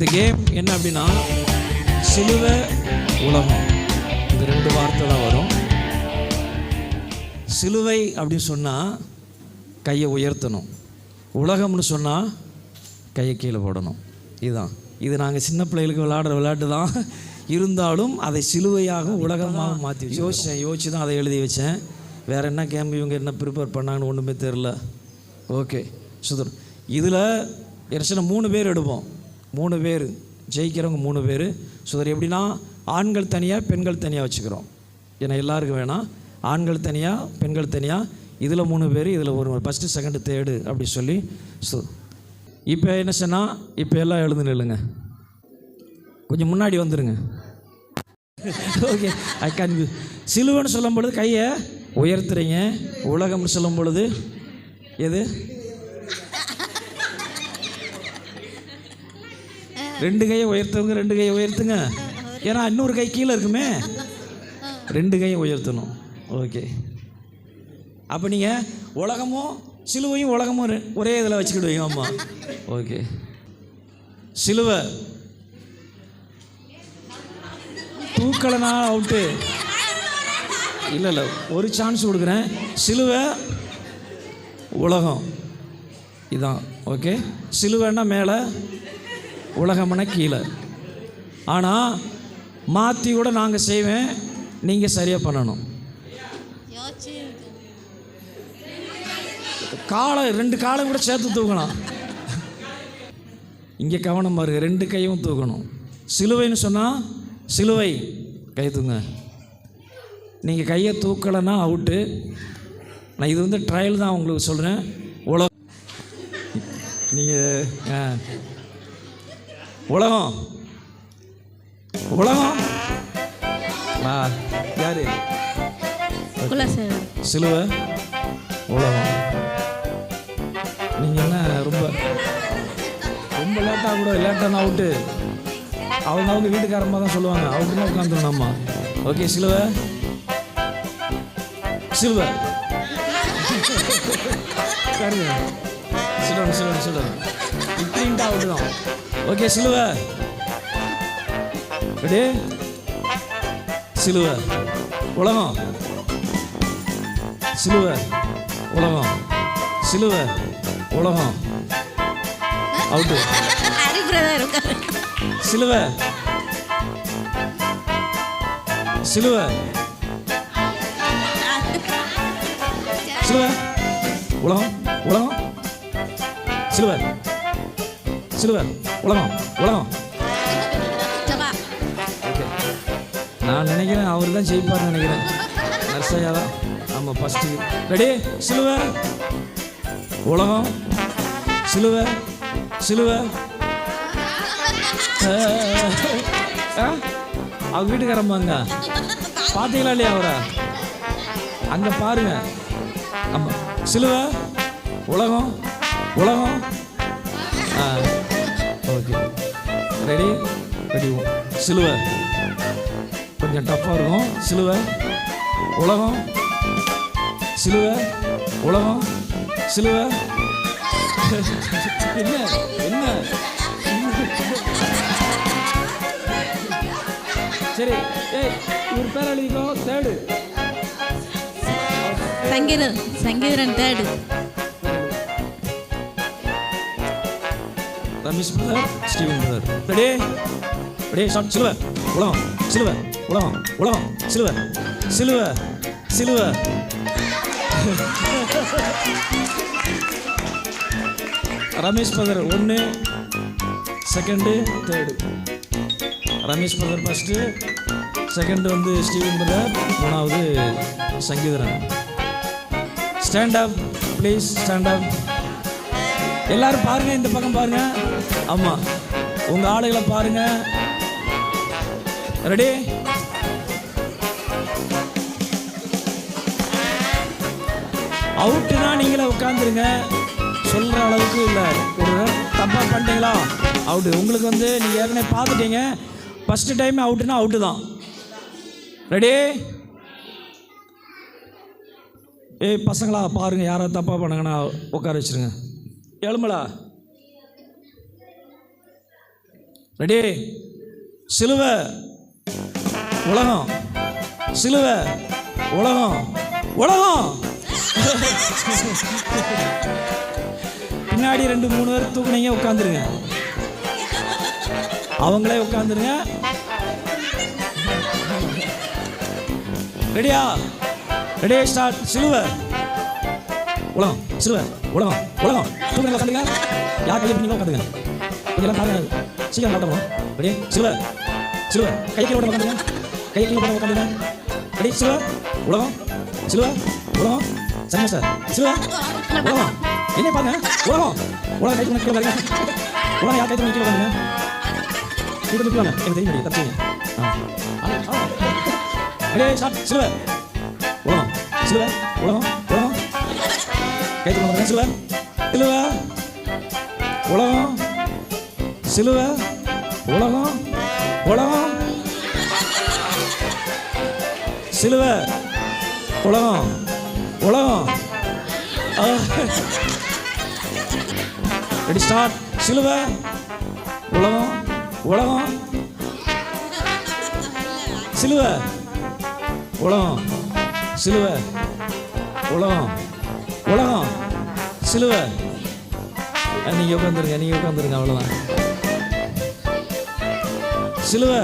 இந்த கேம் என்ன அப்படின்னா சிலுவை உலகம். இந்த ரெண்டு வார்த்தை தான் வரும். சிலுவை அப்படின்னு சொன்னால் கையை உயர்த்தணும். உலகம்னு சொன்னால் கையை கீழே போடணும். இதுதான். இது நாங்கள் சின்ன பிள்ளைகளுக்கு விளையாடுற விளையாட்டு தான் இருந்தாலும் அதை சிலுவையாக உலகமாக மாற்றி யோசித்தேன் யோசிச்சு தான் அதை எழுதி வச்சேன். வேறு என்ன கேம் இவங்க என்ன ப்ரிப்பேர் பண்ணாங்கன்னு ஒன்றுமே தெரில ஓகே சுதர் இதில் என்ன மூணு பேர் எடுப்போம். மூணு பேர். ஜெயிக்கிறவங்க மூணு பேர். சுதர் எப்படின்னா ஆண்கள் தனியாக பெண்கள் தனியாக வச்சுக்கிறோம். ஏன்னா எல்லாருக்கும் வேணாம். ஆண்கள் தனியாக பெண்கள் தனியாக இதில் மூணு பேர் இதில் ஒரு ஃபஸ்ட்டு செகண்டு தேர்டு அப்படி சொல்லி ஸோ இப்போ என்ன சொன்னால் இப்போ எல்லாம் எழுந்து நில்லுங்க. கொஞ்சம் முன்னாடி வந்துடுங்க ஓகே ஐ கேன் சிலுவைன்னு சொல்லும் பொழுது கையை உயர்த்துறீங்க. உலகம்னு சொல்லும் பொழுது எது? ரெண்டு கையை உயர்த்தவங்க ரெண்டு கையை உயர்த்துங்க. ஏன்னா இன்னொரு கை கீழே இருக்குமே. ரெண்டு கையை உயர்த்தணும். ஓகே. அப்போ நீங்கள் உலகமும் சிலுவையும் உலகமும் ஒரே இதில் வச்சுக்கிடுவீங்க ஆமாம் ஓகே. சிலுவை. தூக்கலனா அவுட்டு இல்லை இல்லை. ஒரு சான்ஸ் கொடுக்குறேன். சிலுவை உலகம். இதான். ஓகே. சிலுவைன்னா மேலே உலகம்னா கீழே. ஆனால் மாற்றி கூட நாங்கள் செய்வேன் நீங்கள் சரியாக பண்ணணும். காலை ரெண்டு காலம் கூட சேர்த்து தூக்கலாம் இங்கே கவனம் பாருங்க ரெண்டு கையும் தூக்கணும். சிலுவைன்னு சொன்னால் சிலுவை. கை தூங்க. நீங்கள் கையை தூக்கலைன்னா அவுட்டு. நான் இது வந்து ட்ரையல் தான் உங்களுக்கு சொல்கிறேன் உலகம் நீங்கள் உலகம். உலகம். ஆ யார்? சிலுவை. உலகம். நீங்கள் என்ன ரொம்ப ரொம்ப லேட்டாக கூட லேட்டான அவுட்டு அவங்க அவங்க வீட்டுக்காரமாக தான் சொல்லுவாங்க. அவுட்டுனா உட்காந்துரும் நம்ம ஓகே சிலுவை. சிலுவை. சரிங்க சிலுவன் சிலுவன் சிலுவன் இப்படின்ட்டு அவுட்டு தான் ஓகே சிலுவை. ரெடி சிலுவை. உலகம். சிலுவை. உலகம். சிலுவை. உலகம். அவுட்டு சிலுவை. சிலுவை. சிலுவை. உலகம். உலகம். சிலுவை. சிலுவை உலகம் உலகம். நான் நினைக்கிறேன் அவர் தான் ஜெயிப்பார்னு நினைக்கிறேன். நர்சையா தான். ஆமாம் ஃபஸ்ட்டு ரெடி சிலுவை உலகம். சிலுவை சிலுவை ஆ? அவங்க வீட்டுக்காரம்மாங்க பார்த்தீங்களா இல்லையா அவரை? அங்கே பாருங்க. ஆமாம் சிலுவை உலகம். உலகம். ஆ. ரெடி ரெடி சிலுவை. கொஞ்சம் டஃப்பாக இருக்கும். சிலுவை. உலகம். சிலுவை. உலகம். சிலுவை. என்ன? என்ன? சரி. ஏய் இவர் பேர் எழுதிக்கோ. Third. Sangeetham third. Ramesh brother Steven brother ready ready short சிலுவை. உலகம் சிலுவை. உலகம் உலகம் சிலுவை. சிலுவ சிலுவை. ரமேஷ் பிரதர் ஒன்று second third Ramesh brother first second வந்து ஸ்டீவன் பிரதர் மூணாவது Sangeetharan. Stand up please stand up எல்லாரும் பாருங்க இந்த பக்கம் பாருங்க. ஆமா உங்க ஆளுகளை பாருங்க. ரெடி அவுட்டுனா நீங்களே உட்காந்துருங்க சொல்கிற அளவுக்கு இல்லை. ஒரு தப்பாக பண்ணிட்டீங்களா? அவுட்டு உங்களுக்கு வந்து நீங்கள் ஏற்கனவே பார்த்துட்டீங்க. ஃபஸ்ட்டு டைம் அவுட்டுனா அவுட்டு தான். ரெடி ஏய் பசங்களா பாருங்கள் யாராவது தப்பாக பண்ணுங்கன்னா உட்கார வச்சிருங்க. எழுமலா ரெடி சிலுவ உலகம். சிலுவ உலகம். உலகம். பின்னாடி ரெண்டு மூணு பேர் தூக்குனீங்க உட்காந்துருங்க அவங்களே உட்காந்துருங்க ரெடியா ரெடியா ஸ்டார்ட் சிலுவை. உலகம். சிலுவை. உலகம். உலகம். தூக்குங்க உட்காந்துங்க யார் கையை பிடிங்க உட்காந்துங்க இதெல்லாம் பாருங்க சீக்கிரம் காட்டணும் ரெடி சிலுவை. சிலுவை. கை கீழே போட்டு உட்காந்துங்க கை கீழே போட்டு உட்காந்துங்க ரெடி சிலுவை. உலகம். சிலுவை. உலகம். சரிங்க சார் சிலுவை. உலகம். என்ன பாருங்க. உலகம். உலகம் கை கீழே பாருங்க உலகம் யார் கை கீழே உட்காந்துங்க கீழே நிற்கலாம் எனக்கு தெரியும் முடியும் தப்பிங்க ரெடி சார் சிலுவை. உலகம். சிலுவை. உலகம். உலகம். கை தூக்க பாருங்க சிலுவை. சிலுவை. உலகம். சிலுவை. உலகம். உலகம். சிலுவை. உலகம். உலகம். ரெடி ஸ்டார்ட் சிலுவை. உலகம். உலகம். சிலுவை. உலகம். சிலுவை. உலகம். உலகம். சிலுவ. அஹ், நீங்க உட்காந்துருங்க நீங்க உட்காந்துருங்க அவ்வளோதான் சிலுவ.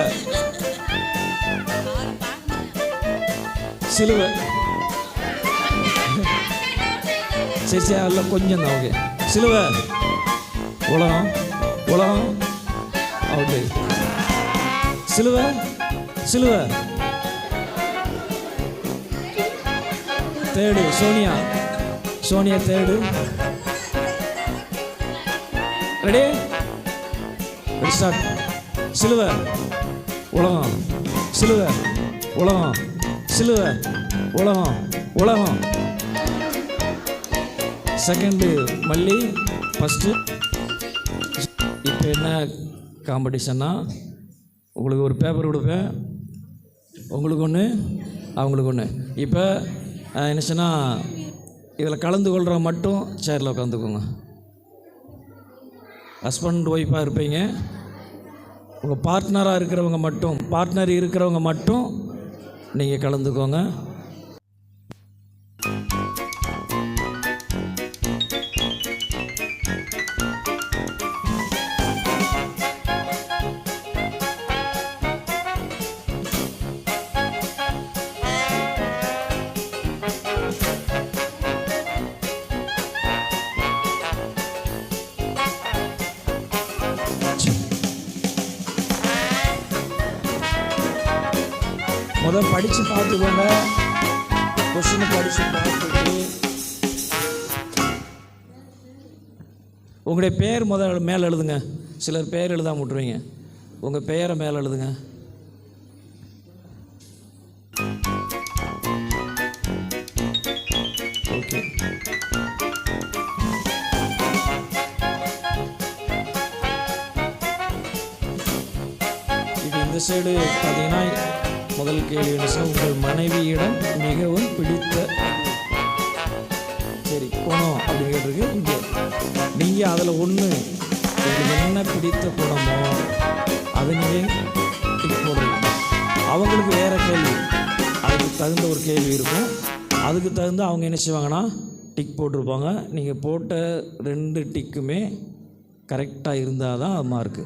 சிலுவ. சரி சரி அதில் கொஞ்சம் தான் ஓகே சிலுவ. உலகம் உலகம். ஓகே சிலுவ சிலுவ. தேடு சோனியா. சோனியா தேடு. ரெடி ரெடி ஸ்டார்ட் சிலுவை உலகம். சிலுவை உலகம். சிலுவை உலகம். உலகம். செகண்டு மல்லி. ஃபஸ்ட்டு இப்போ என்ன காம்படிஷன்னா உங்களுக்கு ஒரு பேப்பர் கொடுப்பேன். உங்களுக்கு ஒன்று அவங்களுக்கு ஒன்று இப்போ என்ன சொன்னால் இதில் கலந்து கொள்கிறவங்க மட்டும் சேரில் உட்காந்துக்கோங்க. ஹஸ்பண்ட் ஒய்ஃபாக இருப்பீங்க. உங்கள் பார்ட்னராக இருக்கிறவங்க மட்டும் பார்ட்னர் இருக்கிறவங்க மட்டும் நீங்கள் கலந்துக்கோங்க. அதை படித்து பார்த்துக்கோங்க. கொஸ்டின் படித்து பார்த்துட்டு உங்களுடைய பேர் முதல் மேலே எழுதுங்க. சிலர் பேர் எழுதாம விட்ருவீங்க உங்கள் பெயரை மேலே எழுதுங்க. ஓகே இந்த சைடு பார்த்தீங்கன்னா முதல் கேள்வி என்ன உங்கள் மனைவியிடம் மிகவும் பிடித்த சரி குணம் அப்படின்னு கேட்டிருக்கு. இங்கே நீங்கள் அதில் ஒன்று உங்களுக்கு என்ன பிடித்த குணமோ அதை நீங்கள் டிக் போடுறீங்க. அவங்களுக்கு வேறு கேள்வி. அதுக்கு தகுந்த ஒரு கேள்வி இருக்கும். அதுக்கு தகுந்த அவங்க என்ன செய்வாங்கன்னா டிக் போட்டிருப்பாங்க. நீங்கள் போட்ட ரெண்டு டிக்குமே கரெக்டாக இருந்தால் தான் அது மார்க்கு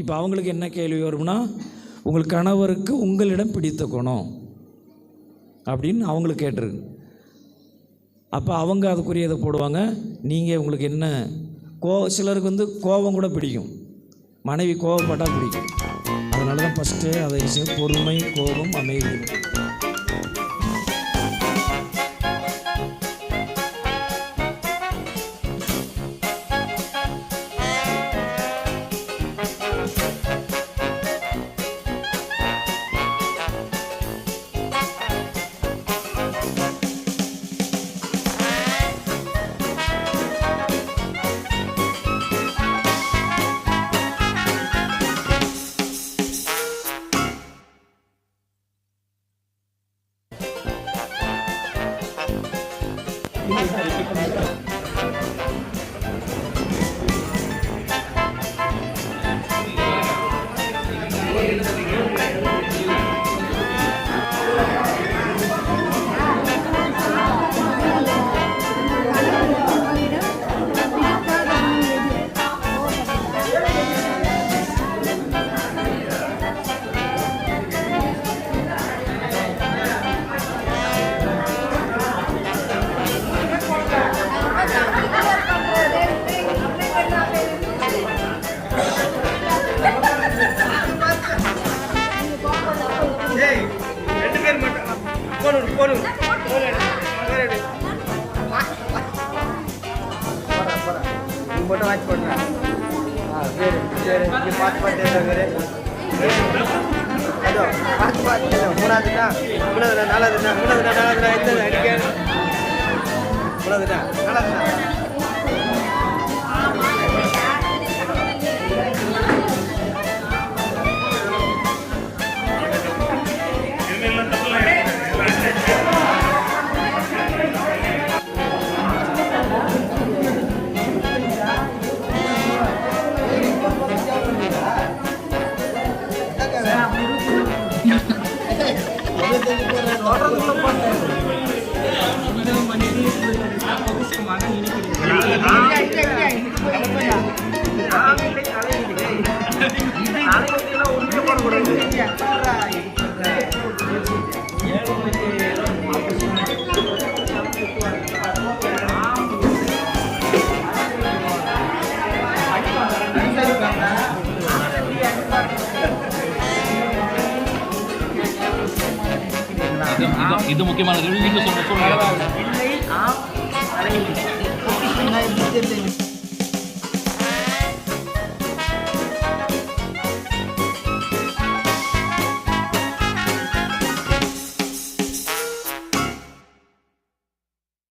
இப்போ அவங்களுக்கு என்ன கேள்வி வரும்னா உங்கள் கணவருக்கு உங்களிடம் பிடித்த குணம் அப்படின்னு அவங்களுக்கு கேட்டிருக்கு. அப்போ அவங்க அதுக்குரியதை போடுவாங்க. நீங்கள் உங்களுக்கு என்ன கோ சிலருக்கு வந்து கோபம் கூட பிடிக்கும். மனைவி கோபப்பட்டால் பிடிக்கும். அதனால தான் ஃபஸ்ட்டு அதை விஷயம் பொறுமை கோபம் அமைதி. なるほど。மட்டும் வாட்ச் பண்ணுறேன் ஆ சரி சரி இங்கே பார்த்து பார்த்து இருக்காரு அதோ பார்த்து பார்த்து மூணாவது தான் மூணாவது நாலாவது அடிக்க மூணாவது நாலாவது இது இது- இது முக்கியமானது நீங்க சொல்ற சொல்லுங்க. இல்லை ஆம் அரை பொக்கிஷம்